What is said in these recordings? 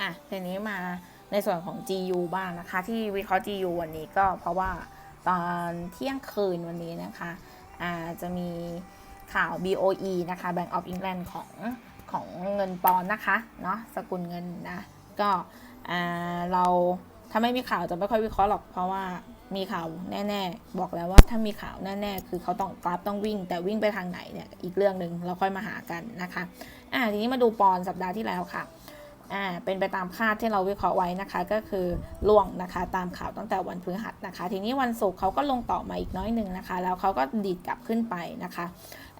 อะทีนี้มาในส่วนของ GU บ้างนะคะ ที่วิเคราะห์ GU วันนี้ก็เพราะว่าตอนเที่ยงคืนวันนี้นะคะอ่าจะมีข่าว BOE นะคะ Bank of England ของของเงินปอนนะคะเนาะสกุลเงินนะก็อ่าเราถ้าไม่มีข่าวจะไม่ค่อยวิเคราะห์หรอกเพราะว่ามีข่าวแน่ๆ บอกแล้วว่าถ้ามีข่าวแน่ๆ คือเขาต้องกราฟต้องวิ่ง แต่วิ่งไปทางไหนเนี่ยอีกเรื่องหนึ่งเราค่อยมาหากันนะคะอ่าทีนี้มาดูปอนสัปดาห์ที่แล้วค่ะ อ่าเป็นไปตามคาดที่เราวิเคราะห์ไว้นะคะ ก็คือล่วงนะคะตามข่าวตั้งแต่วันพฤหัสนะคะ ทีนี้วันศุกร์เขาก็ลงต่อมาอีกน้อยหนึ่งนะคะ แล้วเขาก็ดีดกลับขึ้นไปนะคะ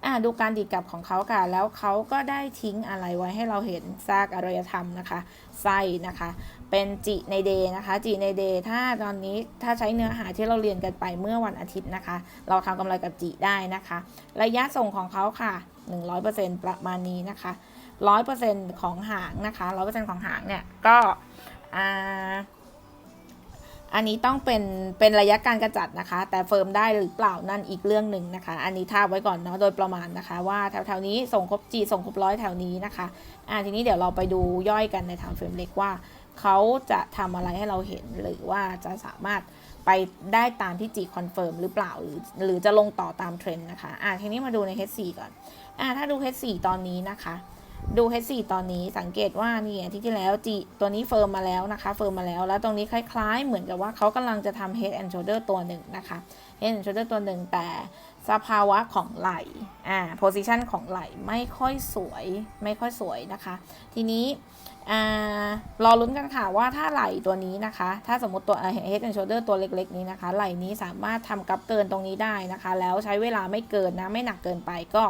อ่าดูการดีดกลับของเขาค่ะแล้วเขาก็ได้ทิ้งอะไรไว้ให้เราเห็นซากอารยธรรมนะคะไส้นะคะ เป็นจิในเดย์นะคะจิในเดย์ถ้าตอนนี้ถ้าใช้เนื้อหาที่เราเรียนกันไปเมื่อวันอาทิตย์นะคะ เราทำกำไรกับจิได้นะคะ ระยะส่งของเขาค่ะ 100%ประมาณนี้นะคะ ร้อยเปอร์เซ็นต์ของหางนะคะร้อยเปอร์เซ็นต์ของหางเนี่ยก็อ่าอันนี้ต้องเป็นเป็นระยะการกระจัดนะคะ แต่เฟิร์มได้หรือเปล่านั่นอีกเรื่องหนึ่งนะคะ อันนี้ทาบไว้ก่อนเนาะโดยประมาณนะคะ ว่าแถวๆนี้ส่งครบจีส่งครบร้อยแถวนี้นะคะอ่าทีนี้เดี๋ยวเราไปดูย่อยกันในทางเฟรมเล็กว่า เขาจะทำอะไรให้เราเห็นหรือว่าจะสามารถไปได้ตามที่จีคอนเฟิร์มหรือเปล่าหรือหรือจะลงต่อตามเทรนด์นะคะอ่าทีนี้มาดูใน H4 ก่อนอ่าถ้าดู H4 ตอนนี้นะคะ ดู H4 ตอนนี้สังเกตว่านี่อาที่ที่แล้วจีตัวนี้เฟิร์มมาแล้วนะคะเฟิร์มมาแล้ว แล้วตรงนี้คล้าย ๆ เหมือนกับว่าเขากำลังจะทำ head and shoulder ตัวหนึ่งนะคะ head and shoulder ตัวหนึ่งแต่ สภาวะของไหล่อ่า position ของไหล่ไม่ค่อยสวยไม่ค่อยสวยนะคะ ทีนี้อ่ารอลุ้นกันค่ะว่าถ้าไหล่ตัวนี้นะคะ ถ้าสมมติตัวเอ่อ head and shoulder ตัวเล็ก ๆ นี้นะคะ ไหล่นี้สามารถทำกับเกินตรงนี้ได้นะคะ แล้วใช้เวลาไม่เกินนะ ไม่หนักเกินไปก็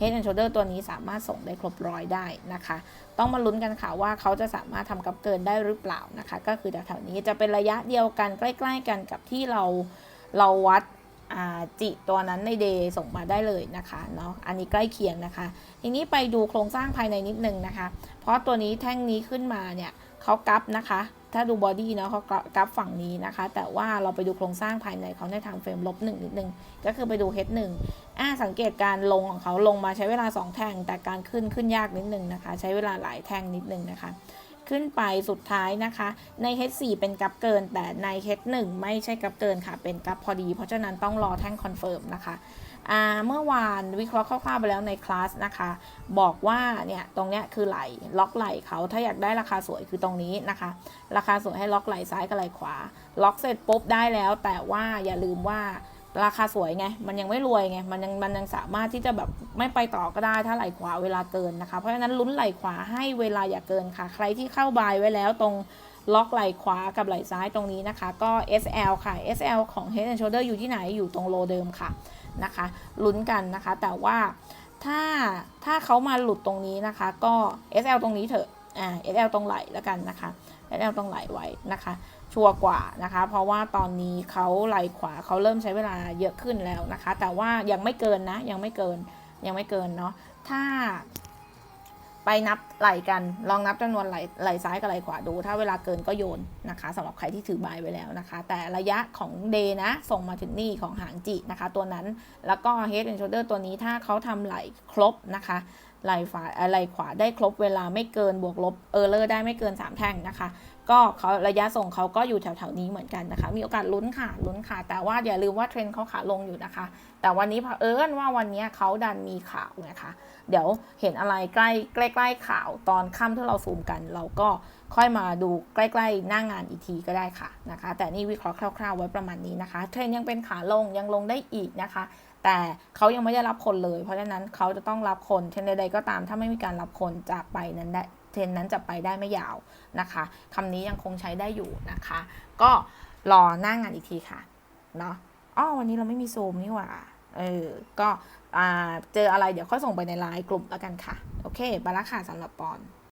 Head and Shoulder ตัวนี้สามารถส่งได้ครบร้อยได้นะคะ ต้องมาลุ้นกันค่ะว่าเขาจะสามารถทำกับเกินได้หรือเปล่านะคะ ก็คือแถวๆนี้จะเป็นระยะเดียวกันใกล้ ๆ กันกับที่เราเราวัด จิตัวนั้นในเดย์ส่งมาได้เลยนะคะเนาะอันนี้ใกล้เคียงนะคะ ทีนี้ไปดูโครงสร้างภายในนิดนึงนะคะ เพราะตัวนี้แท่งนี้ขึ้นมาเนี่ยเขากราฟนะคะ ถ้าดูบอดี้เนาะเขากราฟฝั่งนี้นะคะ แต่ว่าเราไปดูโครงสร้างภายในเขาในทางเฟรมลบหนึ่งนิดนึง ก็คือไปดู H1 อ่าสังเกตการลงของเขาลงมาใช้เวลา 2 แท่ง แต่การขึ้นขึ้นยากนิดนึงนะคะ ใช้เวลาหลายแท่งนิดนึงนะคะ ขึ้นไปสุดท้ายนะคะ ใน H4 เป็นกราฟเกิน แต่ใน H1 ไม่ใช่กราฟเกินค่ะ เป็นกราฟพอดี เพราะฉะนั้นต้องรอแท่งคอนเฟิร์มนะคะเมื่อวานวิเคราะห์คร่าวๆไปแล้วในคลาสนะคะ บอกว่าเนี่ยตรงเนี้ยคือไหลล็อกไหลเขาถ้าอยากได้ราคาสวยคือตรงนี้นะคะ ราคาสวยให้ล็อกไหลซ้ายกับไหลขวา ล็อกเสร็จปุ๊บได้แล้ว แต่ว่าอย่าลืมว่า ราคาสวยไง มันยังไม่รวยไง มันยังมันยังสามารถที่จะแบบไม่ไปต่อก็ได้ถ้าไหลขวาเวลาเกินนะคะ เพราะฉะนั้นลุ้นไหลขวาให้เวลาอย่าเกินค่ะ ใครที่เข้าบายไว้แล้วตรงล็อกไหลขวากับไหลซ้ายตรงนี้นะคะ ก็ SL ค่ะ SL ของ Head and Shoulder อยู่ที่ไหนอยู่ตรงโลเดิมค่ะนะคะลุ้นกันนะคะ แต่ว่าถ้าถ้าเขามาหลุดตรงนี้นะคะ ก็ SL ตรงนี้เถอะ อ่า SL ตรงไหลแล้วกันนะคะ SL ตรงไหลไว้นะคะ ชัวร์กว่านะคะ เพราะว่าตอนนี้เขาไหลขวาเขาเริ่มใช้เวลาเยอะขึ้นแล้วนะคะ แต่ว่ายังไม่เกินนะ ยังไม่เกิน ยังไม่เกินเนาะ ถ้าไปนับไหลกัน ลองนับจำนวนไหลไหลซ้ายกับไหลขวาดู ถ้าเวลาเกินก็โยนนะคะสำหรับใครที่ถือบายไว้แล้วนะคะ แต่ระยะของเดนะ ส่งมาถึงนี่ของหางจินะคะ ตัวนั้น แล้วก็ Head and Shoulder ตัวนี้ถ้าเขาทำไหลครบนะคะ ไหลฝาไหลขวาได้ครบเวลาไม่เกินบวกลบเออร์เลอร์ได้ไม่เกิน 3 แท่งนะคะ ก็เขาระยะส่งเขาก็อยู่แถวๆนี้เหมือนกันนะคะ มีโอกาสลุ้นค่ะลุ้นค่ะ แต่ว่าอย่าลืมว่าเทรนด์เขาขาลงอยู่นะคะ แต่วันนี้เผอิญว่าวันนี้เขาดันมีข่าวนะคะ เดี๋ยวเห็นอะไรใกล้ใกล้ๆข่าวตอนค่ำที่เราซูมกัน เราก็ค่อยมาดูใกล้ๆหน้างานอีกทีก็ได้ค่ะนะคะ แต่นี่วิเคราะห์คร่าวๆไว้ประมาณนี้นะคะ เทรนด์ยังเป็นขาลงยังลงได้อีกนะคะแต่เขายังไม่ได้รับคนเลย เพราะฉะนั้นเขาจะต้องรับคนเทรนใดๆก็ตามถ้าไม่มีการรับคนจากไปนั้นได้ ทรนนั้นจะไปได้ไม่ยาวนะคะคำนี้ยังคงใช้ได้อยู่นะคะ ก็รอหน้างงานอีกทีค่ะเนาะอ้อวันนี้เราไม่มีซูมนี่หว่าเออก็อ่าเจออะไรเดี๋ยวค่อยส่งไปในไลน์กลุ่มแล้วกันค่ะ โอเคไปละค่ะสำหรับปอน